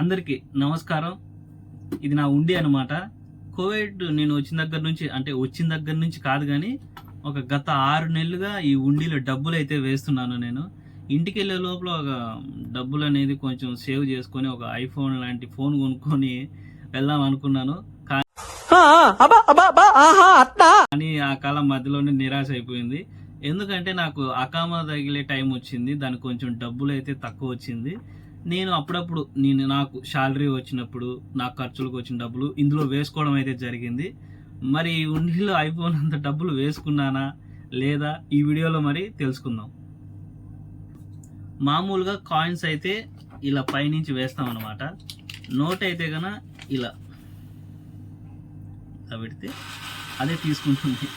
అందరికీ నమస్కారం. ఇది నా ఉండి అనమాట కోవిడ్ నేను వచ్చిన దగ్గర నుంచి అంటే వచ్చిన దగ్గర నుంచి కాదు కానీ ఒక గత ఆరు నెలలుగా ఈ ఉండిలో డబ్బులు అయితే వేస్తున్నాను నేను. ఇంటికి వెళ్ళే లోపల ఒక డబ్బులు అనేది కొంచెం సేవ్ చేసుకొని ఒక ఐఫోన్ లాంటి ఫోన్ కొనుక్కొని వెళ్దాం అనుకున్నాను. కానీ ఆ కాలం మధ్యలోనే నిరాశ అయిపోయింది. ఎందుకంటే నాకు అకామా తగిలే టైం వచ్చింది. దానికి కొంచెం డబ్బులు అయితే తక్కువ వచ్చింది. నేను అప్పుడప్పుడు నేను నాకు శాలరీ వచ్చినప్పుడు నా ఖర్చులకు వచ్చిన డబ్బులు ఇందులో వేసుకోవడం అయితే జరిగింది. మరి ఉండిలో అయిపోయినంత డబ్బులు వేసుకున్నానా లేదా ఈ వీడియోలో మరి తెలుసుకుందాం. మామూలుగా కాయిన్స్ అయితే ఇలా పైనుంచి వేస్తాం అనమాట నోట్ అయితే కన ఇలా. ఇలా పెడితే అదే తీసుకుంటుంది.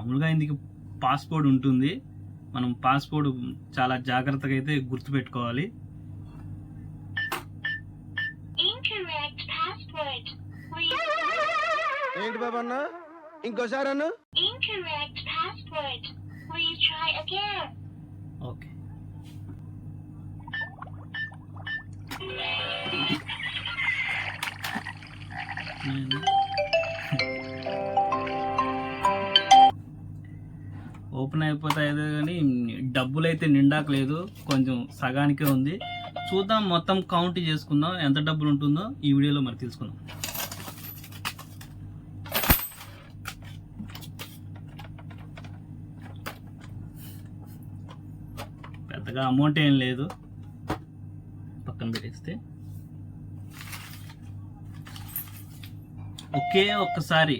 మామూలుగా ఇందుకు పాస్పోర్ట్ ఉంటుంది. మనం పాస్పోర్ట్ చాలా జాగ్రత్తగా అయితే గుర్తుపెట్టుకోవాలి. ఏంటి బాబన్న ఇంకోసారి అన్న? Password. ఓపెన్ అయిపోతాయో కానీ డబ్బులు అయితే నిండాకలేదు. కొంచెం సగానికే ఉంది. చూద్దాం మొత్తం కౌంట్ చేసుకుందాం. ఎంత డబ్బులు ఉంటుందో ఈ వీడియోలో మరి తెలుసుకుందాం. పెద్దగా అమౌంట్ ఏం లేదు. పక్కన పెట్టేస్తే. ఒకే ఒక్కసారి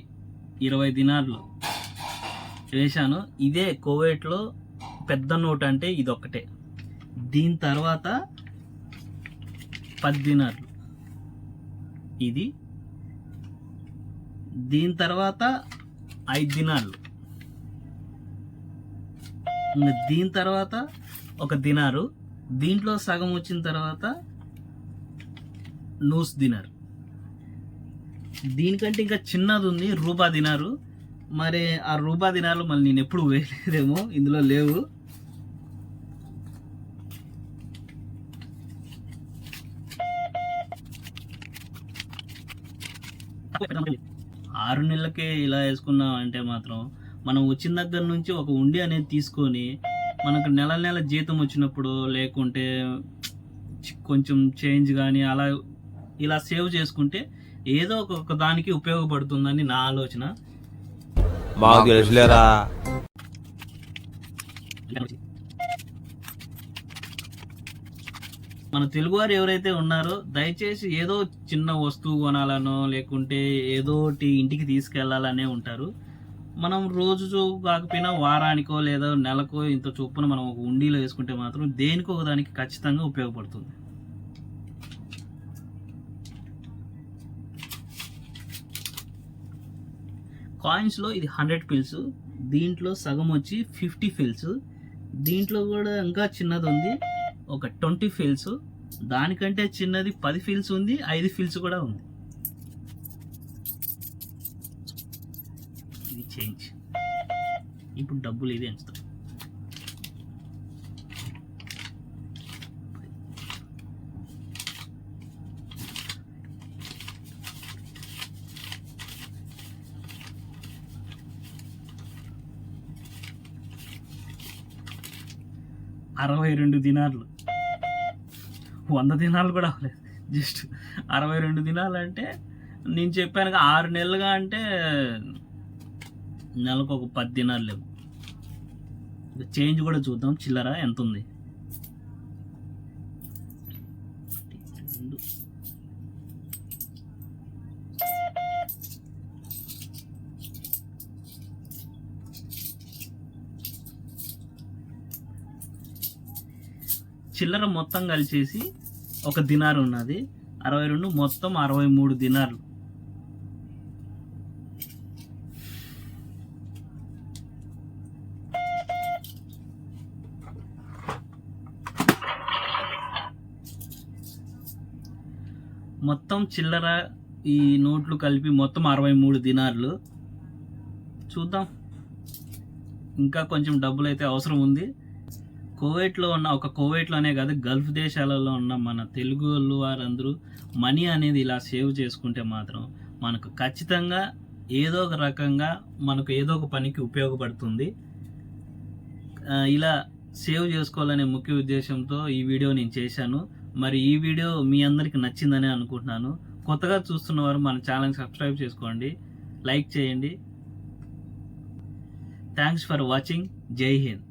ఇరవై దినార్లు చేశాను. ఇదే కోవేట్లో పెద్ద నోట్ అంటే ఇది ఒకటే దీని తర్వాత పద్దినార్లు ఇది. దీని తర్వాత ఐదు దినార్లు దీని తర్వాత ఒక దినారు. దీంట్లో సగం వచ్చిన తర్వాత నూస్ దినారు. దీనికంటే ఇంకా చిన్నది ఉంది రూపా దినారు. మరి ఆ రూపా దినాలు మళ్ళీ నేను ఎప్పుడు వేయలేదేమో ఇందులో లేవు. ఆరు నెలలకే ఇలా వేసుకున్నాం అంటే మాత్రం మనం వచ్చిన దగ్గర నుంచి ఒక ఉండి అనేది తీసుకొని మనకు నెల నెల జీతం వచ్చినప్పుడు లేకుంటే కొంచెం చేంజ్ కానీ అలా ఇలా సేవ్ చేసుకుంటే ఏదో ఒక దానికి ఉపయోగపడుతుందని నా ఆలోచన. మాకు తెలుసులేరా? మన తెలుగువారు ఎవరైతే ఉన్నారో దయచేసి ఏదో చిన్న వస్తువు కొనాలనో లేకుంటే ఏదో ఇంటికి తీసుకెళ్ళాలనే ఉంటారు. మనం రోజు కాకపోయినా వారానికో లేదా నెలకో ఇంత చొప్పున మనం ఒక ఉండీలో వేసుకుంటే మాత్రం దేనికో దానికి ఖచ్చితంగా ఉపయోగపడుతుంది. కాయిన్స్లో ఇది హండ్రెడ్ పిల్స్ దీంట్లో సగం వచ్చి ఫిఫ్టీ ఫిల్స్. దీంట్లో కూడా ఇంకా చిన్నది ఉంది ఒక ట్వంటీ ఫీల్స్. దానికంటే చిన్నది పది ఫీల్స్ ఉంది ఐదు ఫీల్స్ కూడా ఉంది. ఇది చేంజ్. ఇప్పుడు డబ్బులు ఇది ఎంచుతాం. అరవై రెండు దినార్లు. వంద దినాలు కూడా అవ్వలేదు. జస్ట్ అరవై రెండు దినాలు అంటే నేను చెప్పాను ఆరు నెలలుగా అంటే నెలకు ఒక పది దినాలు లేవు. చేంజ్ కూడా చూద్దాం. చిల్లర ఎంత ఉంది చిల్లర మొత్తం కలిసేసి ఒక దినారు ఉన్నది. అరవై రెండు మొత్తం అరవై మూడు దినార్లు. మొత్తం చిల్లర ఈ నోట్లు కలిపి మొత్తం అరవై మూడు దినార్లు. చూద్దాం. ఇంకా కొంచెం డబ్బులు అయితే అవసరం ఉంది. కోవైట్లో ఉన్న ఒక కోవైట్లోనే కాదు గల్ఫ్ దేశాలలో ఉన్న మన తెలుగు వాళ్ళు వారందరూ మనీ అనేది ఇలా సేవ్ చేసుకుంటే మాత్రం మనకు ఖచ్చితంగా ఏదో ఒక రకంగా మనకు ఏదో ఒక పనికి ఉపయోగపడుతుంది. ఇలా సేవ్ చేసుకోవాలనే ముఖ్య ఉద్దేశంతో ఈ వీడియో నేను చేశాను. మరి ఈ వీడియో మీ అందరికి నచ్చిందని అనుకుంటున్నాను. కొత్తగా చూస్తున్న వారు మన ఛానల్ సబ్స్క్రైబ్ చేసుకోండి లైక్ చేయండి. Thanks for watching. Jai Hind.